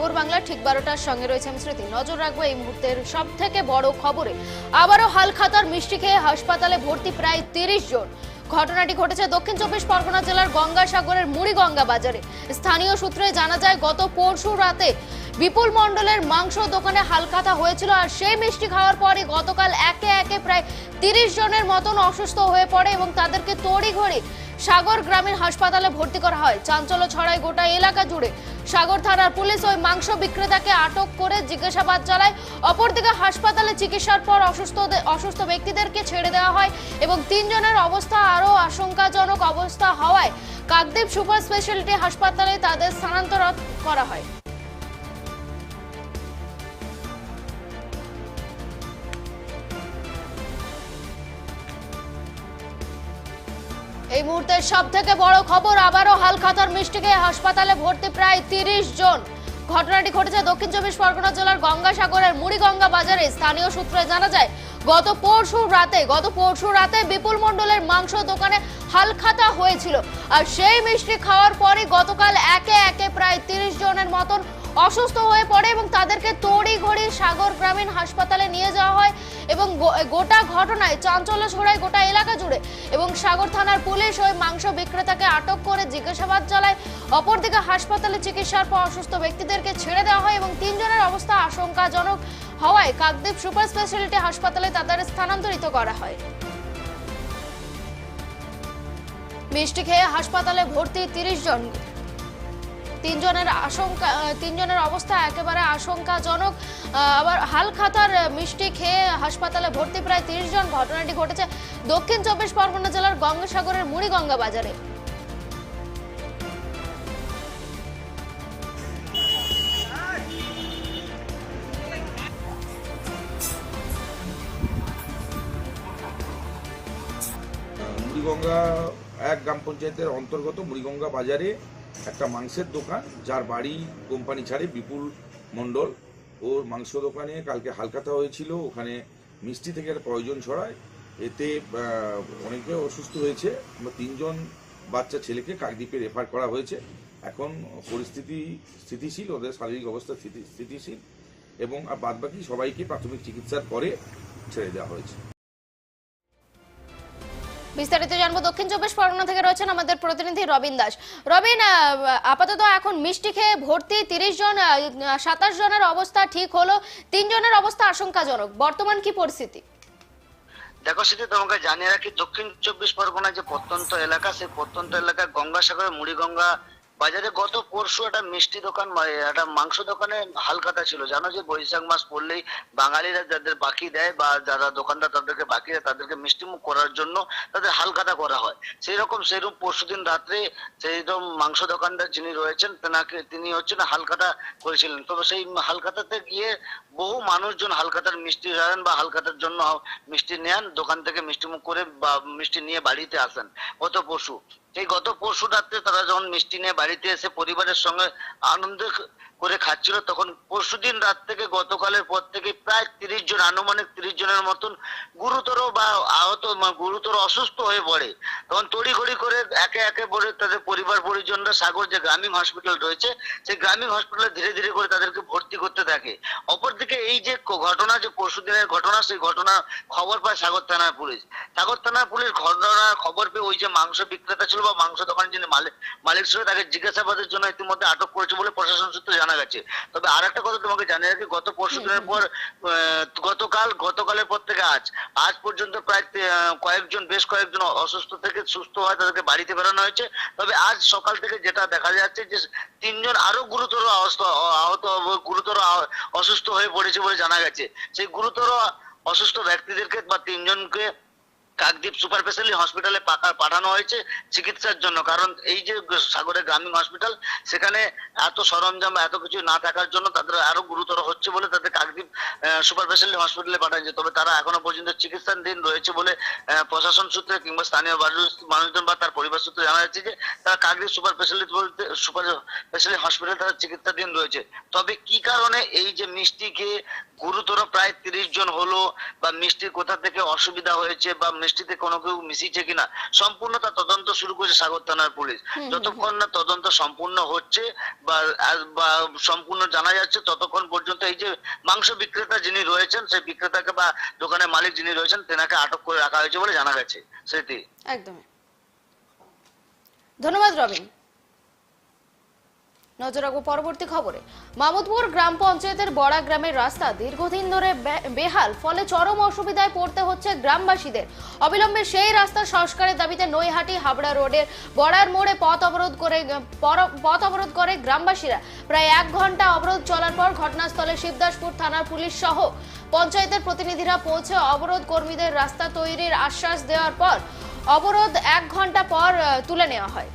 খবর বাংলা ঠিক বারোটার সঙ্গে রয়েছে আমি স্মৃতি। নজর রাখব এই মুহূর্তের সব থেকে বড় খবরে। আবারও হালখাতার মিষ্টি খেয়ে হাসপাতালে ভর্তি প্রায় তিরিশ জন। ঘটনাটি ঘটেছে দক্ষিণ চব্বিশ পরগনা জেলার গঙ্গাসাগরের মুড়িগঙ্গা বাজারে। স্থানীয় সূত্রে জানা যায়, গত পরশু রাতে বিপুল মণ্ডলের মাংস দোকানে হালখাতা হয়েছিল আর সেই মিষ্টি খাওয়ার পরে গতকাল একে একে প্রায় তিরিশ জনের মতন অসুস্থ হয়ে পড়ে এবং তাদেরকে তড়িঘড়ি সাগর গ্রামীণ হাসপাতালে ভর্তি করা হয়। চাঞ্চল্য ছড়ায় গোটা এলাকা জুড়ে। সাগর থানার পুলিশ ওই মাংস বিক্রেতাকে আটক করে জিজ্ঞাসাবাদ চালায়। অপরদিকে হাসপাতালে চিকিৎসার পর অসুস্থ অসুস্থ ব্যক্তিদেরকে ছেড়ে দেওয়া হয় এবং তিনজনের অবস্থা আরও আশঙ্কাজনক অবস্থা হওয়ায় কাকদ্বীপ সুপার স্পেশালিটি হাসপাতালে তাদের স্থানান্তর করা হয়। মুহূর্তের সব থেকে বড় খবর, আবারও হালখাতার মিষ্টিকে হাসপাতালে ভর্তি প্রায় তিরিশ জন। ঘটনাটি ঘটেছে দক্ষিণ চব্বিশ পরগনা জেলার গঙ্গাসাগরের মুড়িগঙ্গা বাজারে। স্থানীয় সূত্রে জানা যায়, গত পরশু রাতে, গত পরশু রাতে বিপুল মণ্ডলের মাংস দোকানে হালখাতা হয়েছিল। আর সেই মিষ্টি খাওয়ার পরে গতকাল একে একে প্রায় তিরিশ জনের মতন অসুস্থ হয়ে পড়ে এবং তাদেরকে তড়ি ঘড়ি সাগর গ্রামীণ হাসপাতালে নিয়ে যাওয়া হয় এবং গোটা ঘটনায়, চাঞ্চল্য ছড়ায় গোটা এলাকা জুড়ে এবং সাগর থানার পুলিশ ওই মাংস বিক্রেতাকে আটক করে জিজ্ঞাসাবাদ চালায়। অপরদিকে হাসপাতালে চিকিৎসার পর অসুস্থ ব্যক্তিদেরকে ছেড়ে দেওয়া হয় এবং তিনজনের অবস্থা আশঙ্কাজনক হওয়ায় কাকদ্বীপ সুপার স্পেশালিটি হাসপাতালে তাদের স্থানান্তরিত করা হয়। মিষ্টি খেয়ে হাসপাতালে ভর্তি তিরিশ জন। তিনজনের আশঙ্কা তিনজনের অবস্থা একেবারে আশঙ্কাজনক। আবার হালখাতার মিষ্টি খেয়ে হাসপাতালে ভর্তি প্রায় তিরিশ জন। ঘটনাটি ঘটেছে দক্ষিণ চব্বিশ পরগনা জেলার গঙ্গাসাগরের মুড়িগঙ্গা বাজারে। মুড়িগঙ্গা এক গ্রাম পঞ্চায়েতের অন্তর্গত মুড়িগঙ্গা বাজারে একটা মাংসের দোকান, যার বাড়ি কোম্পানি ছাড়ে বিপুল মণ্ডল। ওর মাংস দোকানে কালকে হালকাতা হয়েছিল, ওখানে মিষ্টি থেকে একটা প্রয়োজন ছড়ায়। এতে অনেকে অসুস্থ হয়েছে। তিনজন বাচ্চা ছেলেকে কাকদ্বীপে রেফার করা হয়েছে। এখন পরিস্থিতি স্থিতিশীল, ওদের শারীরিক অবস্থা স্থিতি- স্থিতিশীল এবং আর বাদবাকি সবাইকে প্রাথমিক চিকিৎসার পরে ছেড়ে দেওয়া হয়েছে। বিস্তারিত জানব। দক্ষিণ চব্বিশ পরগনা থেকে রয়েছেন আমাদের প্রতিনিধি রবিন দাস। রবিন আপাতত এখন মিষ্টি খেয়ে ভর্তি তিরিশ জন সাতাশ জনের অবস্থা ঠিক হলো তিনজনের অবস্থা আশঙ্কাজনক। বর্তমান কি পরিস্থিতি? দেখো সেটি তোমাকে জানিয়ে রাখি, দক্ষিণ চব্বিশ পরগনা যে প্রত্যন্ত এলাকা, সেই প্রত্যন্ত এলাকায় গঙ্গাসাগরের মুড়িগঙ্গা বাজারে গত পরশু একটা মিষ্টি দোকান একটা মাংস দোকানে হালখাতা ছিল। জানো যে বৈশাখ মাস পড়লেই বাঙালিরা যাদের বাকি দেয় বা যারা দোকানদার তাদেরকে বাকি দেয়, তাদেরকে মিষ্টিমুখ করার জন্য তাদের হালখাতা করা হয়। সেই রকম সেরকম পরশুদিন রাত্রে সেই রকম মাংস দোকানদার যিনি রয়েছেন, তেনাকে, তিনি হচ্ছে হচ্ছেন হালখাতা করেছিলেন। তবে সেই হালখাতাতে গিয়ে বহু মানুষজন হালখাতার মিষ্টি নেন বা হালখাতার জন্য মিষ্টি নেন, দোকান থেকে মিষ্টি মুখ করে বা মিষ্টি নিয়ে বাড়িতে আসেন। গত পরশু এই গত পরশু রাত্রে তারা যখন মিষ্টি নিয়ে বাড়িতে এসে পরিবারের সঙ্গে আনন্দ করে খাচ্ছিল, তখন পরশুদিন রাত থেকে গতকালের পর থেকে প্রায় তিরিশ জন, আনুমানিক তিরিশ জনের মতন গুরুতর বা আহত গুরুতর অসুস্থ হয়ে পড়ে। তখন তড়িঘড়ি করে একে একে করে তাদের পরিবার পরিজনরা সাগর যে গ্রামীণ হসপিটাল রয়েছে, সেই গ্রামীণ হসপিটালে ধীরে ধীরে করে তাদেরকে ভর্তি করতে থাকে। অপরদিকে এই যে ঘটনা, যে পরশুদিনের ঘটনা, সেই ঘটনা খবর পায় সাগর থানার পুলিশ। সাগর থানার পুলিশ ঘটনার খবর পেয়ে ওই যে মাংস বিক্রেতা ছিল বা মাংস দোকানের যিনি মালিক মালিক ছিল, তাকে জিজ্ঞাসাবাদের জন্য ইতিমধ্যে আটক করেছে বলে প্রশাসন সূত্রে জানা গেছে। তবে আর একটা কথা তোমাকে জানিয়ে রাখি গত পরশু দিনের পর গতকাল গতকালের পর থেকে আজ আজ পর্যন্ত প্রায় কয়েকজন বেশ কয়েকজন অসুস্থ থেকে সুস্থ হয় তাদেরকে বাড়িতে বেরোনো হয়েছে। তবে আজ সকাল থেকে যেটা দেখা যাচ্ছে যে তিনজন আরও গুরুতর আহত গুরুতর অসুস্থ হয়ে পড়েছে বলে জানা গেছে। সেই গুরুতর অসুস্থ ব্যক্তিদেরকে বা তিনজনকে কাকদ্বীপ সুপার স্পেশালিটি হসপিটালে পাঠানো হয়েছে চিকিৎসার জন্য। কারণ এই যে সাগরের গ্রামীণ হসপিটাল সেখানে এত সরঞ্জাম, এত কিছু না থাকার জন্য তাদের আরও গুরুতর হচ্ছে বলে তাদের কাকদ্বীপ সুপার স্পেশালিটি হসপিটালে পাঠাচ্ছে তবে তারা এখনও পর্যন্ত চিকিৎসাধীন রয়েছে বলে প্রশাসন সূত্রে কিংবা স্থানীয় মানুষ- মানুষজন বা তার পরিবার সূত্রে জানা যাচ্ছে যে, তারা কাকদ্বীপ সুপার স্পেশালিটি বলতে সুপার স্পেশালিটি হসপিটালে তারা চিকিৎসাধীন রয়েছে। তবে কি কারণে এই যে মিষ্টি খেয়ে গুরুতর প্রায় তিরিশ জন হলো বা মিষ্টির কোথা থেকে অসুবিধা হয়েছে বা মিষ্টি কোনো কেউ মিশিয়েছে কিনা সম্পূর্ণ তার তদন্ত শুরু করেছে সাগর থানার পুলিশ। যতক্ষণ না তদন্ত সম্পূর্ণ হচ্ছে বা সম্পূর্ণ জানা যাচ্ছে ততক্ষণ পর্যন্ত এই যে মাংস বিক্রেতা যিনি রয়েছেন সেই বিক্রেতাকে বা দোকানের মালিক যিনি রয়েছেন তেনাকে আটক করে রাখা হয়েছে বলে জানা গেছে। স্মৃতি। একদম। ধন্যবাদ রবিন। নজর রাখব পরবর্তী খবরে। মামুদপুর গ্রাম পঞ্চায়েতের বড়া গ্রামের রাস্তা দীর্ঘদিন ধরে বেহাল, ফলে চরম অসুবিধায় পড়তে হচ্ছে গ্রামবাসীদের। অবিলম্বে সেই রাস্তা সংস্কারের দাবিতে নৈহাটি হাবড়া রোডের বড়ার মোড়ে পথ অবরোধ করে পথ অবরোধ করে গ্রামবাসীরা। প্রায় এক ঘণ্টা অবরোধ চলার পর ঘটনাস্থলে শিবদাসপুর থানার পুলিশ সহ পঞ্চায়েতের প্রতিনিধিরা পৌঁছে অবরোধ কর্মীদের রাস্তা তৈরির আশ্বাস দেওয়ার পর অবরোধ এক ঘণ্টা পর তুলে নেওয়া হয়।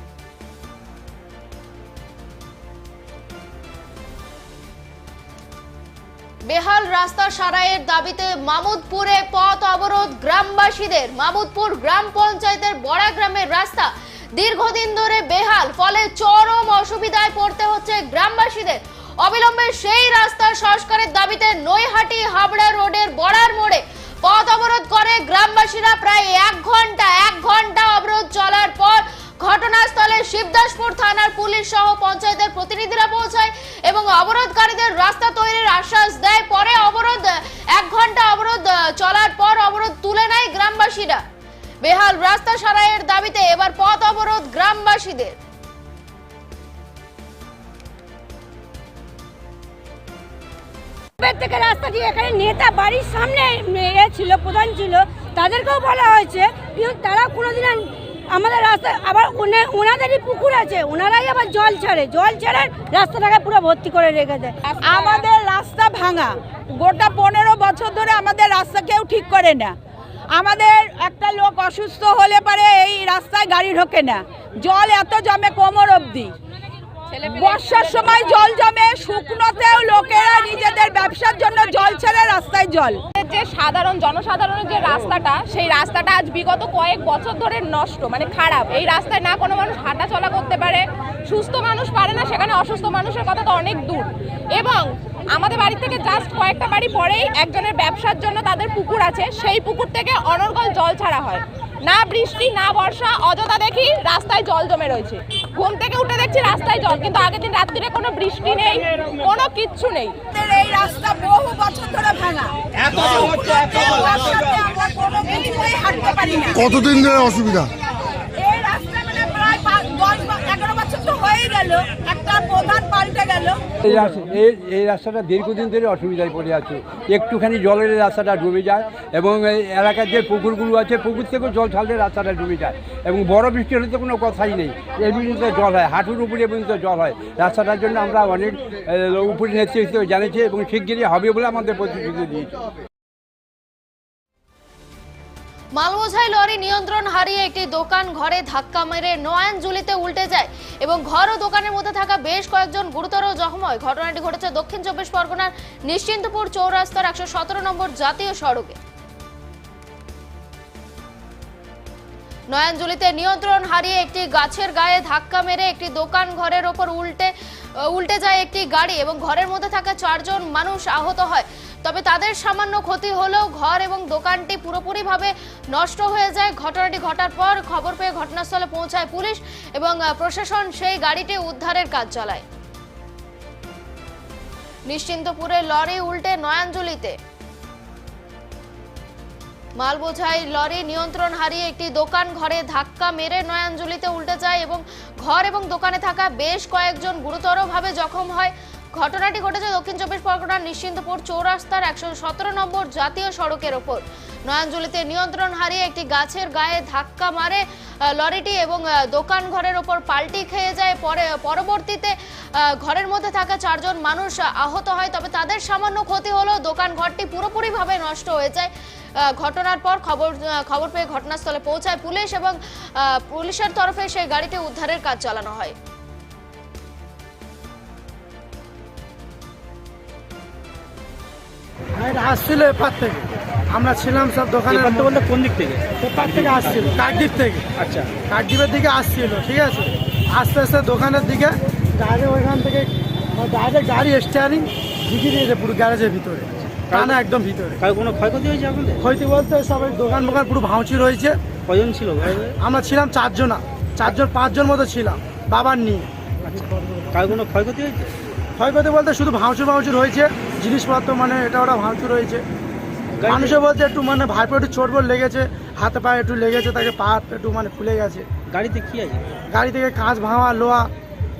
বেহাল রাস্তা সারাইয়ের দাবিতে মামুদপুরে পথ অবরোধ গ্রামবাসীদের। মামুদপুর গ্রাম পঞ্চায়েতের বড়া গ্রামের রাস্তা দীর্ঘদিন ধরে বেহাল, ফলে চরম অসুবিধায় পড়তে হচ্ছে গ্রামবাসীদের। অবিলম্বে সেই রাস্তার সংস্কারের দাবিতে নৈহাটি হাবড়া রোডের বড়ার মোড়ে পথ অবরোধ করে গ্রামবাসীরা প্রায় এক ঘণ্টা এক ঘণ্টা অবরোধ শিবদাসপুর থানার পুলিশ সহ পঞ্চায়েতের প্রতিনিধিরা পৌঁছায় এবং অবরোধকারীদের রাস্তা তৈরির আশ্বাস দেয়। পরে অবরোধ, এক ঘণ্টা অবরোধ চলার পর অবরোধ তুলে নেয় গ্রামবাসীরা। বেহাল রাস্তা সারাইয়ের দাবিতে এবার পথ অবরোধ গ্রামবাসীদের। থেকে রাস্তা দিয়ে এখানে নেতা বাড়ির সামনে ছিল, প্রধান ছিল। তাদেরকেও বলা হয়েছে তারা কোনোদিন আমাদের রাস্তা, আবার ওনে- ওনাদেরই পুকুর আছে, ওনারাই আবার জল ছাড়ে। জল ছেড়ে রাস্তাটাকে পুরো ভর্তি করে রেখে দেয়। আমাদের রাস্তা ভাঙা। গোটা পনেরো বছর ধরে আমাদের রাস্তা কেউ ঠিক করে না। আমাদের একটা লোক অসুস্থ হলে পারে এই রাস্তায় গাড়ি ঢোকে না। জল এত জমে কোমর অবধি। বর্ষার সময় জল জমে শুকনোতেও লোকেরা নিজেদের ব্যবসার জন্য জল ছেড়ে রাস্তায় জল। যে সাধারণ জনসাধারণের যে রাস্তাটা, সেই রাস্তাটা আজ বিগত কয়েক বছর ধরে নষ্ট মানে খারাপ। এই রাস্তায় না কোনো মানুষ হাঁটা চলা করতে পারে, সুস্থ মানুষ পারে না, সেখানে অসুস্থ মানুষের কথা তো অনেক দূর। এবং আমাদের বাড়ি থেকে জাস্ট কয়েকটা বাড়ি পরেই একজনের ব্যবসার জন্য তাদের পুকুর আছে, সেই পুকুর থেকে অনর্গল জল ছাড়া হয়। না বৃষ্টি, না বর্ষা, অযথা দেখি রাস্তায় জল জমে রয়েছে। ঘুম থেকে উঠে দেখছি রাস্তায় জল কিন্তু আগের দিন রাত্রিরে কোনো বৃষ্টি নেই কোনো কিচ্ছু নেই। এই রাস্তা বহু বছর ধরে ভাঙা। বর্ষাতে আমরা কোনো কিছুতেই হাঁটতে পারি না। কতদিন ধরে অসুবিধা এই রাস্তা মানে প্রায় পাঁচ- দশ বা- এগারো এই রাস্তা এই রাস্তাটা দীর্ঘদিন ধরে অসুবিধায় পড়ে আছে। একটুখানি জলের রাস্তাটা ডুবে যায় এবং এই এলাকার যে পুকুরগুলো আছে, পুকুর থেকেও জল ছাড়লে রাস্তাটা ডুবে যায় এবং বড় বৃষ্টি হলে তো কোনো কথাই নেই। এই পর্যন্ত জল হয়, হাঁটুর উপরে পর্যন্ত জল হয়। রাস্তাটার জন্য আমরা অনেক উপরে নেতৃত্ব জানিয়েছি এবং শিগগিরই হবে বলে আমাদের প্রতিশ্রুতি দিয়েছি। মালবোঝাই লরি নিয়ন্ত্রণ হারিয়ে একটি দোকান ঘরে ধাক্কা মেরে নয়ানজুলিতে উল্টে যায় এবং ঘর ও দোকানের মধ্যে থাকা বেশ কয়েকজন গুরুতর জখম হয় ঘটনাটি ঘটেছে দক্ষিণ চব্বিশ পরগনার নিশ্চিন্তপুর চৌরাস্তার একশো সতেরো নম্বর জাতীয় সড়কে। নয়ানজুলিতে নিয়ন্ত্রণ হারিয়ে একটি গাছের গায়ে ধাক্কা মেরে একটি দোকান ঘরের ওপর উল্টে উল্টে যায় একটি গাড়ি এবং ঘরের মধ্যে থাকা চারজন মানুষ আহত হয়। তবে তাদের সামান্য ক্ষতি হলেও ঘর এবং দোকানটি পুরোপুরিভাবে নষ্ট হয়ে যায়। ঘটনাটি ঘটার পর খবর পেয়ে ঘটনাস্থলে পৌঁছায় পুলিশ এবং প্রশাসন সেই গাড়িটি উদ্ধারের কাজ চালায়। নিশ্চিন্তপুরে লরি উল্টে নয়াঞ্জলিতে। মালবোঝাই লরি নিয়ন্ত্রণ হারিয়ে একটি দোকান ঘরে ধাক্কা মেরে নয়াঞ্জলিতে উল্টে যায় এবং ঘর এবং দোকানে থাকা বেশ কয়েকজন গুরুতরভাবে জখম হয়। ঘটনাটি ঘটেছে দক্ষিণ চব্বিশ পরগনার নিশ্চিন্তপুর চৌরাস্তার একশো সতেরো নম্বর জাতীয় সড়কের ওপর। নয়াঞ্জলিতে নিয়ন্ত্রণ হারিয়ে একটি গাছের গায়ে ধাক্কা মারে লরিটি এবং দোকান ঘরের ওপর পাল্টি খেয়ে যায়। পরে, পরবর্তীতে ঘরের মধ্যে থাকা চারজন মানুষ আহত হয়। তবে তাদের সামান্য ক্ষতি হলেও দোকান ঘরটি পুরোপুরিভাবে নষ্ট হয়ে যায়। ঘটনার পর খবর খবর পেয়ে ঘটনাস্থলে পৌঁছায় পুলিশ এবং পুলিশের তরফে সেই গাড়িটি উদ্ধারের কাজ চালানো হয়। এটা আসছিল এপার থেকে। আমরা ছিলাম সব দোকানে বলতে কোন দিক থেকে? এপার থেকে আসছিল। কাকদ্বীপ থেকে। আচ্ছা। কাকদ্বীপের দিকে আসছিল ঠিক আছে? আস্তে আস্তে দোকানের দিকে ডাইরেক্ট ওইখান থেকে ডাইরেক্ট গাড়ি স্টিয়ারিং ঢুকিয়ে দিয়েছে পুরো গ্যারেজের ভিতরে। টানা একদম ভিতরে। কারও কোনো ক্ষয়ক্ষতি হয়েছে আপনাদের? ক্ষতি বলতে সবাই দোকান মোকান পুরো ভাঙচি রয়েছে। কজন ছিল? আমরা ছিলাম চারজনা। চারজন পাঁচজন মতো ছিলাম বাবার নিয়ে। কারও কোনো ক্ষয়ক্ষতি হয়েছে? ক্ষয়ক্ষতি বলতে শুধু ভাঙচুর ভাঙচুর হয়েছে। জিনিসপত্র মানে এটা ওটা ভাঙচুর হয়েছে। মানুষে বলতে একটু মানে ভাইপো একটু চোট বোট লেগেছে হাতে পায়ে একটু লেগেছে তাকে পা একটু মানে খুলে গেছে। গাড়িতে কি আছে? গাড়ি থেকে কাঁচ ভাঙা লোহা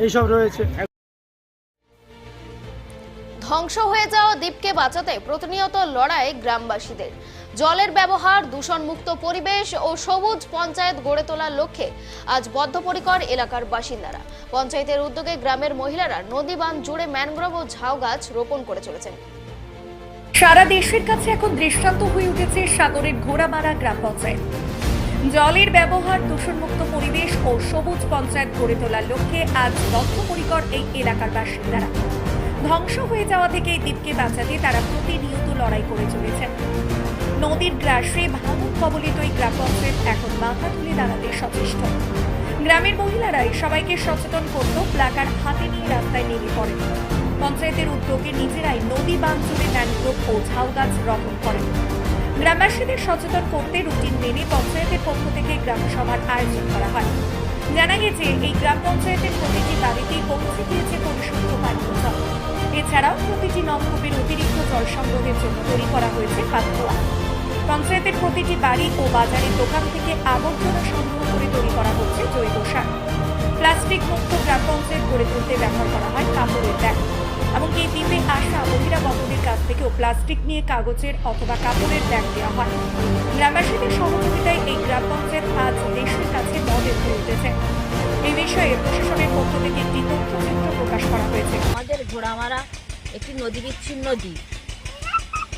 এইসব রয়েছে। ধ্বংস হয়ে যাওয়া দ্বীপকে বাঁচাতে প্রতিনিয়ত লড়াই গ্রামবাসীদের। জলের ব্যবহার, দূষণমুক্ত পরিবেশ ও সবুজ পঞ্চায়েত গড়ে তোলার লক্ষ্যে আজ বদ্ধপরিকর এলাকার বাসিন্দারা। পঞ্চায়েতের উদ্যোগে গ্রামের মহিলারা নদী বাঁধ জুড়ে ম্যানগ্রোভ ও ঝাউ গাছ রোপণ করে চলেছেন। সারা দেশের কাছে এখন দৃষ্টান্ত হয়ে উঠেছে সাগরের ঘোড়ামারা গ্রাম পঞ্চায়েত। জলের ব্যবহার, দূষণমুক্ত পরিবেশ ও সবুজ পঞ্চায়েত গড়ে তোলার লক্ষ্যে আজ বদ্ধপরিকর এই এলাকার বাসিন্দারা। ধ্বংস হয়ে যাওয়া থেকে এই দ্বীপকে বাঁচাতে তারা প্রতিনিয়ত লড়াই করে চলেছেন। নদীর গ্রাসে ভাঙন কবলিত এই গ্রাম পঞ্চায়েত এখন মাথা তুলে দাঁড়াতে সচেষ্ট। গ্রামের মহিলারাই সবাইকে সচেতন করত প্লাকার হাতে নিয়ে রাস্তায় নেমে পড়েন। পঞ্চায়েতের উদ্যোগে নিজেরাই নদী বাঁধ জুড়ে ম্যানগ্রোভ ও ঝাউ গাছ রোপণ করেন। গ্রামবাসীদের সচেতন করতে রুটিন মেনে পঞ্চায়েতের পক্ষ থেকে গ্রাম সভার আয়োজন করা হয়। জানা গেছে, এই গ্রাম পঞ্চায়েতের প্রতিটি বাড়িতেই পৌঁছে গিয়েছে পরিশুদ্ধ পানীয় জল। এছাড়াও প্রতিটি নলকূপের অতিরিক্ত জল সংগ্রহের জন্য তৈরি করা হয়েছে পাতকুয়া পঞ্চায়েতের প্রতিটি বাড়ি ও বাজারের দোকান থেকে আবর্জনা সংগ্রহ করে তৈরি করা হচ্ছে জৈব সার। প্লাস্টিক মুক্ত গ্রাম পঞ্চায়েত গড়ে তুলতে ব্যবহার করা হয় কাপড়ের ব্যাগ এমনকি এই দ্বীপে আসা বহিরাগতদের কাছ থেকেও প্লাস্টিক নিয়ে কাগজের অথবা কাপড়ের ব্যাগ দেওয়া হয়। গ্রামবাসীদের সহযোগিতায় এই গ্রাম পঞ্চায়েত আজ দেশের কাছে মডেল হয়ে উঠেছে। এই বিষয়ে প্রশাসনের পক্ষ থেকে একটি তথ্যচিত্র প্রকাশ করা হয়েছে। ঘোড়ামারা একটি নদী বিচ্ছিন্ন দ্বীপ।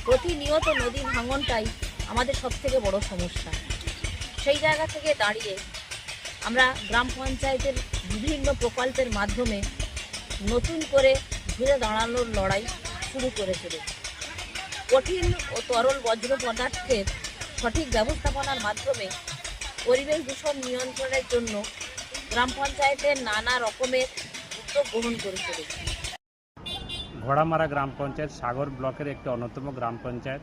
প্রতিনিয়ত নদী ভাঙনটাই আমাদের সব থেকে বড় সমস্যা। সেই জায়গা থেকে দাঁড়িয়ে আমরা গ্রাম পঞ্চায়েতের বিভিন্ন প্রকল্পের মাধ্যমে নতুন করে ঘুরে দাঁড়ানোর লড়াই শুরু করে চলেছি কঠিন ও তরল বজ্র পদার্থের সঠিক ব্যবস্থাপনার মাধ্যমে পরিবেশ দূষণ নিয়ন্ত্রণের জন্য গ্রাম পঞ্চায়েতের নানা রকমের উদ্যোগ গ্রহণ করে চলেছি ঘোড়ামারা গ্রাম পঞ্চায়েত সাগর ব্লকের একটি অন্যতম গ্রাম পঞ্চায়েত।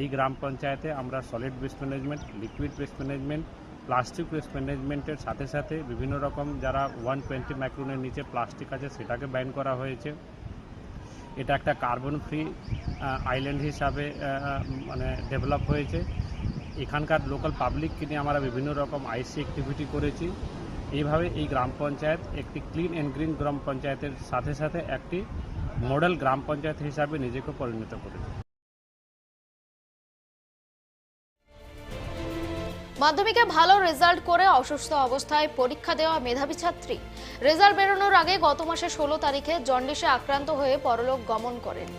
এই গ্রাম পঞ্চায়েতে আমরা solid waste management liquid waste management plastic waste ম্যানেজমেন্টের সাথে সাথে বিভিন্ন রকম যারা ওয়ান টোয়েন্টি মাইক্রোনের নিচে প্লাস্টিক আছে সেটাকে ব্যান করা হয়েছে। এটা একটা কার্বন ফ্রি আইল্যান্ড হিসাবে মানে ডেভেলপ হয়েছে। এখানকার লোকাল পাবলিককে নিয়ে আমরা বিভিন্ন রকম আইসি অ্যাক্টিভিটি করেছি। এইভাবে এই গ্রাম পঞ্চায়েত একটি ক্লিন অ্যান্ড গ্রিন গ্রাম পঞ্চায়েতের সাথে সাথে একটি মডেল গ্রাম পঞ্চায়েত হিসাবে নিজেকে পরিণত করেছে। মাধ্যমিকে ভালো রেজাল্ট করে অসুস্থ অবস্থায় পরীক্ষা দেওয়া মেধাবী ছাত্রী। রেজাল্ট বেরোনোর আগে গত মাসে ষোলো তারিখে জন্ডিসে আক্রান্ত হয়ে পরলোক গমন করেন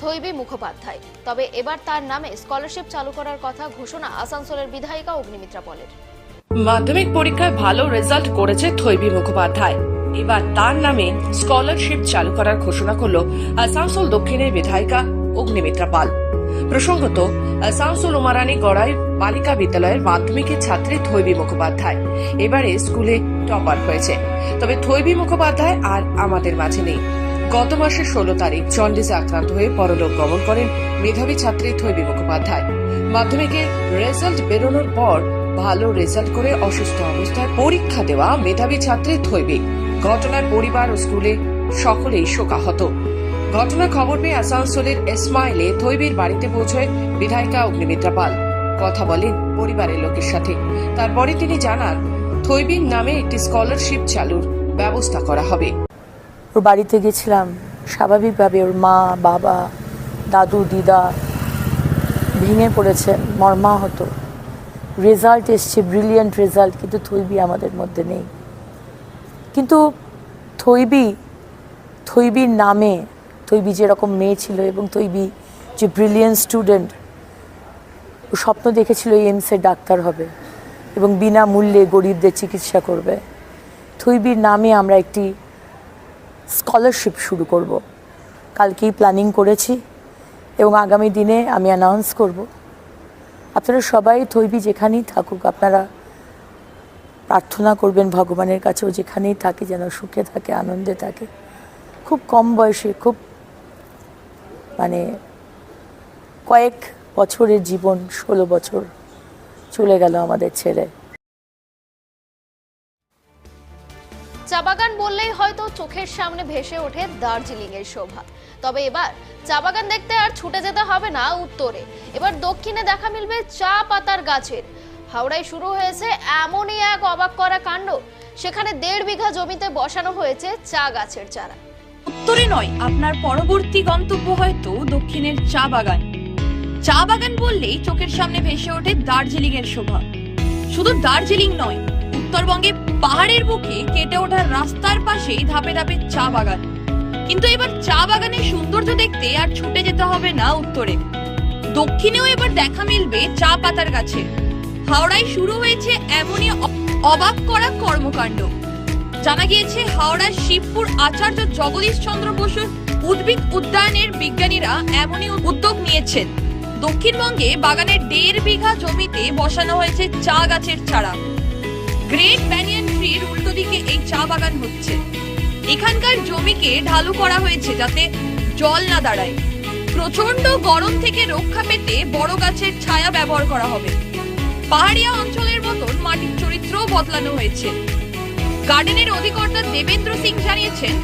থৈবী মুখোপাধ্যায়। তবে এবার তার নামে স্কলারশিপ চালু করার কথা ঘোষণা আসানসোলের বিধায়িকা অগ্নিমিত্রা পলের মাধ্যমিক পরীক্ষায় ভালো রেজাল্ট করেছে থৈবী মুখোপাধ্যায়। এবার তার নামে স্কলারশিপ চালু করার ঘোষণা করল আসানসোল দক্ষিণের বিধায়িকা অগ্নিমিত্রা পাল। প্রসঙ্গত আসানসোল উমারানি গড়াই বালিকা বিদ্যালয়ের মাধ্যমিকের ছাত্রী থৈবী মুখোপাধ্যায়। এবারে স্কুলে টপার হয়েছে। তবে থৈবী মুখোপাধ্যায় আর আমাদের মাঝে নেই। গত মাসের ষোলো তারিখ জন্ডিসে আক্রান্ত হয়ে পরলোক গমন করেন মেধাবী ছাত্রী থৈবী মুখোপাধ্যায়। মাধ্যমিকের রেজাল্ট বেরোনোর পর ভালো রেজাল্ট করে অসুস্থ অবস্থায় পরীক্ষা দেওয়া মেধাবী ছাত্রী থৈবী। ঘটনায় পরিবার ও স্কুলে সকলেই শোকাহত। ঘটনা খবর পেয়ে আসানসোলের এসমাইলে থৈবির বাড়িতে পৌঁছয় বিধায়িকা অগ্নিমিত্রা পাল। কথা বলেন পরিবারের লোকের সাথে। তারপরে তিনি জানান থৈবির নামে একটি স্কলারশিপ চালুর ব্যবস্থা করা হবে। ওর বাড়িতে গেছিলাম। স্বাভাবিকভাবে ওর মা, বাবা, দাদু, দিদা ভেঙে পড়েছে, মর্মাহত। রেজাল্ট এসছে ব্রিলিয়েন্ট রেজাল্ট কিন্তু থৈবি আমাদের মধ্যে নেই। কিন্তু থৈবি থৈবির নামে থৈবি যেরকম মেয়ে ছিল এবং থৈবি যে ব্রিলিয়েন্ট স্টুডেন্ট ও স্বপ্ন দেখেছিল এইমসের ডাক্তার হবে এবং বিনামূল্যে গরিবদের চিকিৎসা করবে। থৈবির নামে আমরা একটি স্কলারশিপ শুরু করব। কালকেই প্ল্যানিং করেছি এবং আগামী দিনে আমি অ্যানাউন্স করব। আপনারা সবাই থৈবি যেখানেই থাকুক, আপনারা প্রার্থনা করবেন ভগবানের কাছেও যেখানেই থাকে যেন সুখে থাকে, আনন্দে থাকে। খুব কম বয়সে, খুব মানে কয়েক বছরের জীবন, ষোলো বছর চলে গেল আমাদের ছেড়ে চা বাগান বললেই হয়তো চোখের সামনে ভেসে ওঠে দার্জিলিং এর শোভা। তবে এবার চা বাগান দেখতে আর ছুটে যেতে হবে না উত্তরে। এবার দক্ষিণে দেখা মিলবে চা পাতার গাছের। হাওড়ায় শুরু হয়েছে এমনই এক অবাক করা কাণ্ড। সেখানে দেড় বিঘা জমিতে বসানো হয়েছে চা গাছের চারা। উত্তরে নয়, আপনার পরবর্তী গন্তব্য হয়তো দক্ষিণের চা বাগান। চা বাগান বললেই চোখের সামনে ভেসে ওঠে দার্জিলিং এর শোভা। শুধু দার্জিলিং নয়, উত্তরবঙ্গে পাহাড়ের বুকে কেটে ওঠা রাস্তার পাশেই ধাপে ধাপে চা বাগান। কিন্তু এবার চা বাগানের সৌন্দর্য দেখতে আর ছুটে যেতে হবে না উত্তরে। দক্ষিণেও এবার দেখা মিলবে চা পাতার গাছে। হাওড়ায় শুরু হয়েছে এমনই অবাক করা কর্মকাণ্ড। জানা গিয়েছে, হাওড়ার শিবপুর আচার্য জগদীশ চন্দ্র বসুর উদ্ভিদ উদ্যানের বিজ্ঞানীরা এমনই উদ্যোগ নিয়েছেন। দক্ষিণবঙ্গে বাগানের দেড় বিঘা জমিতে বসানো হয়েছে চা গাছের চারা। গ্রেট ব্যানিয়ান ট্রির উল্টো দিকে এই চা বাগান হচ্ছে। এখানকার জমিকে ঢালু করা হয়েছে যাতে জল না দাঁড়ায়। প্রচণ্ড গরম থেকে রক্ষা পেতে বড় গাছের ছায়া ব্যবহার করা হবে। পাহাড়িয়া অঞ্চলের মতন মাটির চরিত্রও বদলানো হয়েছে। গার্ডেনের অধিকর্তা দেবেন্দ্র সিং জানিয়েছেন,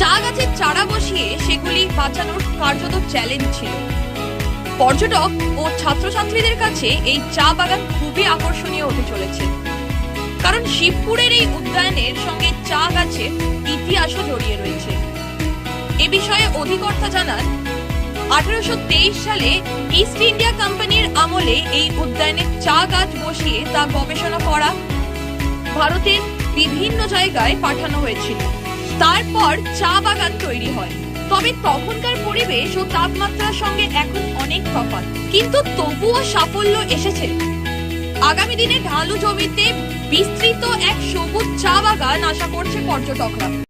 চা গাছের চারা বসিয়ে সেগুলি বাঁচানোর কার্যত চ্যালেঞ্জ ছিল। পর্যটক ও ছাত্রছাত্রীদের কাছে এই চা বাগান খুবই আকর্ষণীয় হতে চলেছে। কারণ শিবপুরের এই উদ্যানের সঙ্গে চা গাছের ইতিহাসও জড়িয়ে রয়েছে। এ বিষয়ে অধিকর্তা জানান আঠারোশো তেইশ সালে ইস্ট ইন্ডিয়া কোম্পানির আমলে এই উদ্যানে চা গাছ বসিয়ে তা গবেষণা করা ভারতের বিভিন্ন জায়গায় পাঠানো হয়েছিল। তারপর চা বাগান তৈরি হয়। তবে তখনকার পরিবেশ ও তাপমাত্রার সঙ্গে এখন অনেক তফাৎ। কিন্তু তবুও সাফল্য এসেছে। আগামী দিনে ঢালু জমিতে বিস্তৃত এক সবুজ চা বাগান আশা করছে পর্যটকরা।